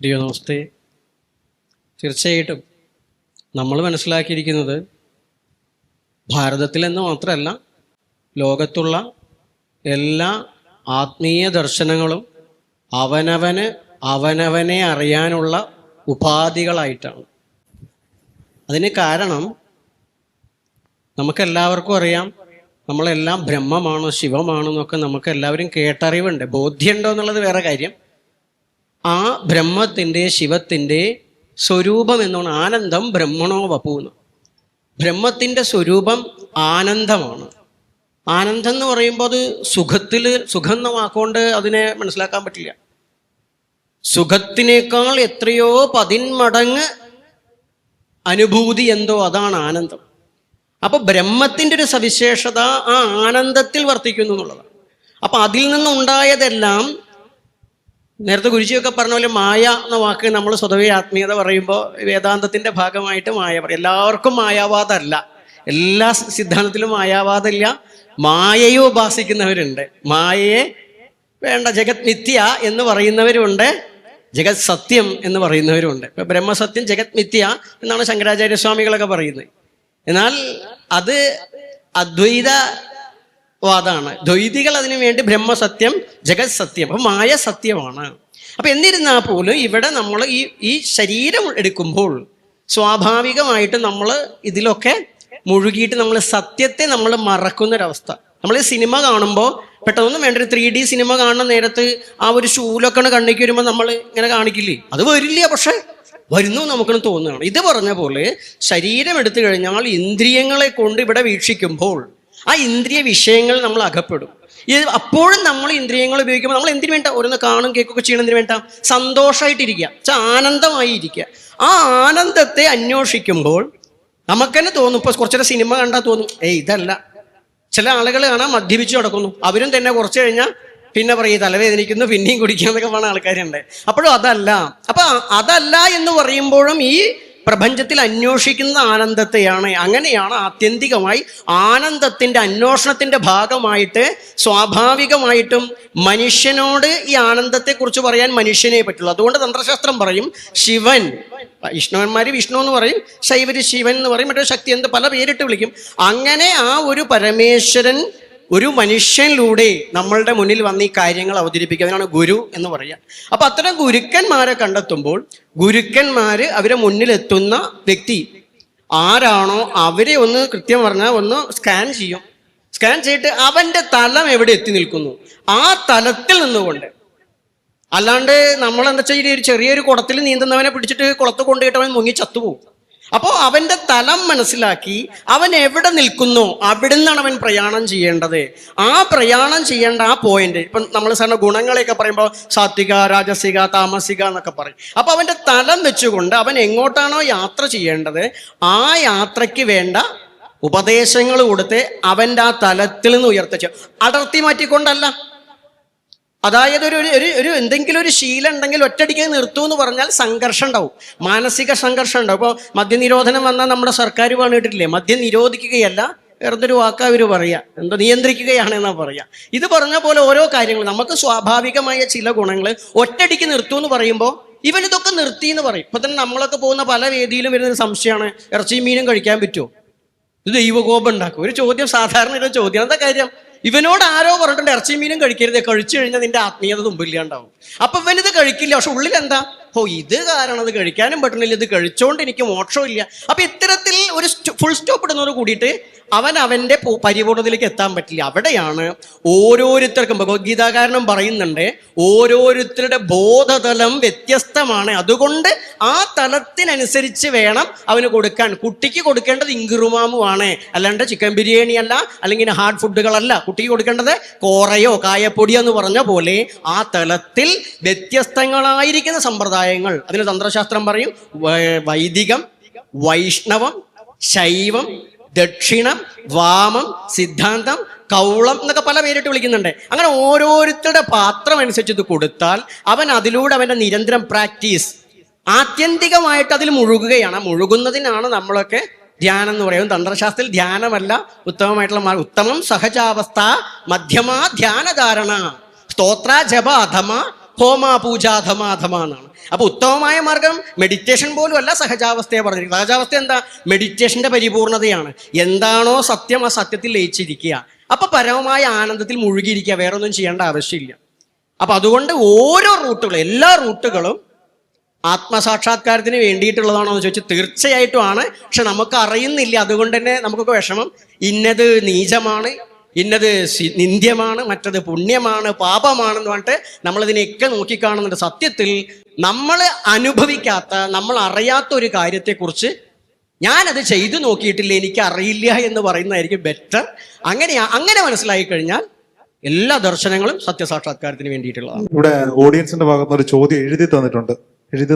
ഹരിയോ നമസ്തേ തീർച്ചയായിട്ടും നമ്മൾ മനസ്സിലാക്കിയിരിക്കുന്നത് ഭാരതത്തിലെന്ന് മാത്രമല്ല ലോകത്തുള്ള എല്ലാ ആത്മീയ ദർശനങ്ങളും അവനവന് അവനവനെ അറിയാനുള്ള ഉപാധികളായിട്ടാണ്. അതിന് കാരണം നമുക്കെല്ലാവർക്കും അറിയാം നമ്മളെല്ലാം ബ്രഹ്മമാണോ ശിവമാണോ എന്നൊക്കെ നമുക്ക് എല്ലാവരും കേട്ടറിവുണ്ട്. ബോധ്യമുണ്ടോ എന്നുള്ളത് വേറെ കാര്യം. ആ ബ്രഹ്മത്തിന്റെ ശിവത്തിന്റെ സ്വരൂപം എന്നാണ് ആനന്ദം ബ്രഹ്മണോ വപൂന്ന് ബ്രഹ്മത്തിന്റെ സ്വരൂപം ആനന്ദമാണ്. ആനന്ദം എന്ന് പറയുമ്പോൾ അത് സുഖത്തിൽ സുഖം എന്ന വാക്കുകൊണ്ട് അതിനെ മനസ്സിലാക്കാൻ പറ്റില്ല. സുഖത്തിനേക്കാൾ എത്രയോ പതിന്മടങ്ങ് അനുഭൂതി എന്തോ അതാണ് ആനന്ദം. അപ്പൊ ബ്രഹ്മത്തിന്റെ ഒരു സവിശേഷത ആ ആനന്ദത്തിൽ വർത്തിക്കുന്നു എന്നുള്ളതാണ്. അപ്പൊ അതിൽ നിന്നുണ്ടായതെല്ലാം നേരത്തെ ഗുരുജിയൊക്കെ പറഞ്ഞ പോലെ മായ എന്ന വാക്ക് നമ്മൾ സ്വതവേ ആത്മീയത പറയുമ്പോൾ വേദാന്തത്തിന്റെ ഭാഗമായിട്ട് മായ പറയും. എല്ലാവർക്കും മായാവാദമല്ല. എല്ലാ സിദ്ധാന്തത്തിലും മായാവാദമില്ല. മായയെ ഉപാസിക്കുന്നവരുണ്ട്. മായയെ വേണ്ട ജഗത് മിഥ്യ എന്ന് പറയുന്നവരുണ്ട്. ജഗത് സത്യം എന്ന് പറയുന്നവരുണ്ട്. ഇപ്പൊ ബ്രഹ്മസത്യം ജഗത് മിഥ്യ എന്നാണ് ശങ്കരാചാര്യ ശങ്കരാചാര്യസ്വാമികളൊക്കെ പറയുന്നത്. എന്നാൽ അത് അദ്വൈത വാദമാണ് ദ്വൈതികൾ അതിനു വേണ്ടി ബ്രഹ്മസത്യം ജഗത് സത്യം അപ്പൊ മായ സത്യമാണ് അപ്പൊ എന്നിരുന്നാൽ പോലും ഇവിടെ നമ്മൾ ഈ ഈ ശരീരം എടുക്കുമ്പോൾ സ്വാഭാവികമായിട്ട് നമ്മൾ ഇതിലൊക്കെ മുഴുകിയിട്ട് നമ്മൾ സത്യത്തെ നമ്മൾ മറക്കുന്നൊരവസ്ഥ. നമ്മൾ സിനിമ കാണുമ്പോൾ പെട്ടെന്നൊന്നും വേണ്ട ഒരു ത്രീ ഡി സിനിമ കാണുന്ന നേരത്ത് ആ ഒരു ശൂലൊക്കെ കണ്ണിക്ക് വരുമ്പോൾ നമ്മൾ ഇങ്ങനെ കാണിക്കില്ലേ? അത് വരില്ല പക്ഷെ വരുന്നു നമുക്കൊന്ന് തോന്നുകയാണ്. ഇത് പറഞ്ഞ പോലെ ശരീരം എടുത്തു കഴിഞ്ഞാൽ ഇന്ദ്രിയങ്ങളെ കൊണ്ട് ഇവിടെ വീക്ഷിക്കുമ്പോൾ ആ ഇന്ദ്രിയ വിഷയങ്ങൾ നമ്മൾ അകപ്പെടും. അപ്പോഴും നമ്മൾ ഇന്ദ്രിയങ്ങൾ ഉപയോഗിക്കുമ്പോൾ നമ്മൾ എന്തിനു വേണ്ട? ഓരോന്ന് കാണും കേൾക്കുകയൊക്കെ ചെയ്യണം എന്തിനു വേണ്ട? സന്തോഷമായിട്ടിരിക്കുക വെച്ചാൽ ആനന്ദമായി ഇരിക്കുക ആ ആനന്ദത്തെ അന്വേഷിക്കുമ്പോൾ നമുക്ക് തന്നെ തോന്നും ഇപ്പോൾ കുറച്ചൊരു സിനിമ കണ്ടാൽ തോന്നും ഏ ഇതല്ല. ചില ആളുകൾ കാണാൻ മദ്യപിച്ച് കിടക്കുന്നു അവരും തന്നെ കുറച്ച് കഴിഞ്ഞാൽ പിന്നെ പറയും തലവേദനിക്കുന്നു പിന്നെയും കുടിക്കാന്നൊക്കെ പറഞ്ഞ ആൾക്കാരുണ്ട്. അപ്പോഴും അതല്ല. അപ്പൊ അതല്ല എന്ന് പറയുമ്പോഴും ഈ പ്രപഞ്ചത്തിൽ അന്വേഷിക്കുന്ന ആനന്ദത്തെയാണ്. അങ്ങനെയാണ് ആത്യന്തികമായി ആനന്ദത്തിന്റെ അന്വേഷണത്തിന്റെ ഭാഗമായിട്ട് സ്വാഭാവികമായിട്ടും മനുഷ്യനോട് ഈ ആനന്ദത്തെക്കുറിച്ച് പറയാൻ മനുഷ്യനെ പറ്റുള്ളൂ. അതുകൊണ്ട് തന്ത്രശാസ്ത്രം പറയും ശിവൻ. വിഷ്ണുവന്മാർ വിഷ്ണു എന്ന് പറയും ശൈവര് ശിവൻ എന്ന് പറയും മറ്റേ ശക്തി എന്ത് പല പേരിട്ട് വിളിക്കും. അങ്ങനെ ആ ഒരു പരമേശ്വരൻ ഒരു മനുഷ്യനിലൂടെ നമ്മളുടെ മുന്നിൽ വന്ന് ഈ കാര്യങ്ങൾ അവതരിപ്പിക്കുക അതിനാണ് ഗുരു എന്ന് പറയുക. അപ്പൊ അത്തരം ഗുരുക്കന്മാരെ കണ്ടെത്തുമ്പോൾ ഗുരുക്കന്മാര് അവരെ മുന്നിലെത്തുന്ന വ്യക്തി ആരാണോ അവരെ ഒന്ന് കൃത്യം പറഞ്ഞാൽ ഒന്ന് സ്കാൻ ചെയ്യും. സ്കാൻ ചെയ്തിട്ട് അവന്റെ തലം എവിടെ എത്തി നിൽക്കുന്നു? ആ തലത്തിൽ നിന്നുകൊണ്ട്. അല്ലാണ്ട് നമ്മൾ എന്താ വെച്ചാൽ ഒരു ചെറിയൊരു കുടത്തിൽ നീന്തുന്നവനെ പിടിച്ചിട്ട് കുളത്ത് കൊണ്ടുപോയിട്ട് അവൻ മുങ്ങി ചത്തുപോകും. അപ്പോൾ അവന്റെ തലം മനസ്സിലാക്കി അവൻ എവിടെ നിൽക്കുന്നു? അവിടുന്നാണ് അവൻ പ്രയാണം ചെയ്യേണ്ടത്. ആ പ്രയാണം ചെയ്യേണ്ട ആ പോയിന്റ് ഇപ്പം നമ്മൾ സാറിന് ഗുണങ്ങളെയൊക്കെ പറയുമ്പോൾ സാത്വിക രാജസിക താമസിക എന്നൊക്കെ പറയും. അപ്പൊ അവന്റെ തലം വെച്ചുകൊണ്ട് അവൻ എങ്ങോട്ടാണോ യാത്ര ചെയ്യേണ്ടത് ആ യാത്രയ്ക്ക് വേണ്ട ഉപദേശങ്ങൾ കൊടുത്ത് അവന്റെ ആ തലത്തിൽ നിന്ന് ഉയർത്തിച്ചു. അടർത്തി മാറ്റിക്കൊണ്ടല്ല. അതായത് ഒരു ഒരു- ഒരു എന്തെങ്കിലും ഒരു ശീലം ഉണ്ടെങ്കിൽ ഒറ്റടിക്ക് നിർത്തൂ എന്ന് പറഞ്ഞാൽ സംഘർഷം ഉണ്ടാവും. മാനസിക സംഘർഷം ഉണ്ടാവും. ഇപ്പോൾ മദ്യനിരോധനം വന്നാൽ നമ്മുടെ സർക്കാർ പറഞ്ഞിട്ടില്ലേ മദ്യം നിരോധിക്കുകയല്ല വേറെന്തൊരു വാക്ക് അവർ പറയുക എന്തോ നിയന്ത്രിക്കുകയാണ് എന്നാ പറയുക ഇത് പറഞ്ഞ പോലെ ഓരോ കാര്യങ്ങൾ. നമുക്ക് സ്വാഭാവികമായ ചില ഗുണങ്ങൾ ഒറ്റടിക്ക് നിർത്തൂ എന്ന് പറയുമ്പോൾ ഇവൻ ഇതൊക്കെ നിർത്തി എന്ന് പറയും. ഇപ്പൊ തന്നെ നമ്മളൊക്കെ പോകുന്ന പല വേദിയിലും വരുന്ന ഒരു സംശയമാണ് ഇറച്ചിയും മീനും കഴിക്കാൻ പറ്റുമോ? ഇത് ദൈവകോപം ഉണ്ടാക്കും. ഒരു ചോദ്യം സാധാരണ ഒരു ചോദ്യം. എന്താ കാര്യം? ഇവനോട് ആരോ പറഞ്ഞിട്ടുണ്ട് ഇറച്ചി മീനും കഴിക്കരുത് കഴിച്ചു കഴിഞ്ഞാൽ നിന്റെ ആത്മീയത മുമ്പില്ലാണ്ടാവും അപ്പൊ ഇവൻ ഇത് കഴിക്കില്ല പക്ഷെ ഉള്ളിൽ എന്താ ഓ ഇത് കാരണം അത് കഴിക്കാനും പറ്റണില്ല ഇത് കഴിച്ചോണ്ട് എനിക്ക് മോക്ഷമില്ല അപ്പൊ ഇത്തരത്തിൽ ഒരു ഫുൾ സ്റ്റോപ്പ് ഇടുന്നതോട് കൂടിയിട്ട് അവൻ അവന്റെ പൂ- പരിപൂർണതയിലേക്ക് എത്താൻ പറ്റില്ല. അവിടെയാണ് ഓരോരുത്തർക്കും ഭഗവത്ഗീതാകാരനും പറയുന്നുണ്ട് ഓരോരുത്തരുടെ ബോധതലം വ്യത്യസ്തമാണ്. അതുകൊണ്ട് ആ തലത്തിനനുസരിച്ച് വേണം അവന് കൊടുക്കാൻ. കുട്ടിക്ക് കൊടുക്കേണ്ടത് ഇങ്കുറുമാമുമാണ് അല്ലാണ്ട് ചിക്കൻ ബിരിയാണി അല്ല അല്ലെങ്കിൽ ഹാർഡ് ഫുഡുകളല്ല കുട്ടിക്ക് കൊടുക്കേണ്ടത് കോറയോ കായപ്പൊടിയോ എന്ന് പറഞ്ഞ പോലെ ആ തലത്തിൽ വ്യത്യസ്തങ്ങളായിരിക്കുന്ന സമ്പ്രദായങ്ങൾ. അതിന് തന്ത്രശാസ്ത്രം പറയും വൈദികം വൈഷ്ണവം ശൈവം ദക്ഷിണം വാമം സിദ്ധാന്തം കൗളം എന്നൊക്കെ പല പേരിട്ട് വിളിക്കുന്നുണ്ട്. അങ്ങനെ ഓരോരുത്തരുടെ പാത്രം അനുസരിച്ച് ഇത് കൊടുത്താൽ അവൻ അതിലൂടെ അവന്റെ നിരന്തരം പ്രാക്ടീസ്. ആത്യന്തികമായിട്ട് അതിൽ മുഴുകുകയാണ്. മുഴുകുന്നതിനാണ് നമ്മളൊക്കെ ധ്യാനം എന്ന് പറയുന്നത്. തന്ത്രശാസ്ത്രത്തിൽ ധ്യാനമല്ല ഉത്തമമായിട്ടുള്ള. ഉത്തമം സഹജാവസ്ഥ മധ്യമാ ധ്യാനധാരണ. സ്തോത്ര ജപ അധമ ഹോമ പൂജാ ധമ ധമ എന്നാണ് അപ്പൊ ഉത്തമമായ മാർഗം മെഡിറ്റേഷൻ പോലും അല്ല സഹജാവസ്ഥയെ പറഞ്ഞിരിക്കുന്നത്. സഹജാവസ്ഥ എന്താ? മെഡിറ്റേഷന്റെ പരിപൂർണതയാണ്. എന്താണോ സത്യം ആ സത്യത്തിൽ ലയിച്ചിരിക്കുക. അപ്പൊ പരമമായ ആനന്ദത്തിൽ മുഴുകിയിരിക്കുക. വേറെ ഒന്നും ചെയ്യേണ്ട ആവശ്യമില്ല. അപ്പൊ അതുകൊണ്ട് ഓരോ റൂട്ടുകളും എല്ലാ റൂട്ടുകളും ആത്മസാക്ഷാത്കാരത്തിന് വേണ്ടിയിട്ടുള്ളതാണോ എന്ന് ചോദിച്ചാൽ തീർച്ചയായിട്ടും ആണ്. പക്ഷെ നമുക്ക് അറിയുന്നില്ല. അതുകൊണ്ട് തന്നെ നമുക്കൊക്കെ വിഷമം. ഇന്നത് നീചമാണ്. ഇന്നത് നിന്ദ്യമാണ് മറ്റത് പുണ്യമാണ് പാപമാണെന്ന് പറഞ്ഞിട്ട് നമ്മളിതിനെയൊക്കെ നോക്കിക്കാണുന്നുണ്ട്. സത്യത്തിൽ നമ്മൾ അനുഭവിക്കാത്ത നമ്മൾ അറിയാത്ത ഒരു കാര്യത്തെക്കുറിച്ച് ഞാനത് ചെയ്തു നോക്കിയിട്ടില്ല എനിക്ക് അറിയില്ല എന്ന് പറയുന്നതായിരിക്കും ബെറ്റർ അങ്ങനെ അങ്ങനെ മനസ്സിലായി കഴിഞ്ഞാൽ എല്ലാ ദർശനങ്ങളും സത്യസാക്ഷാത്കാരത്തിന് വേണ്ടിയിട്ടുള്ളതാണ്. ഇവിടെ ഓഡിയൻസിന്റെ ഭാഗത്ത് ഒരു ചോദ്യം എഴുതി തന്നിട്ടുണ്ട്. എഴുതി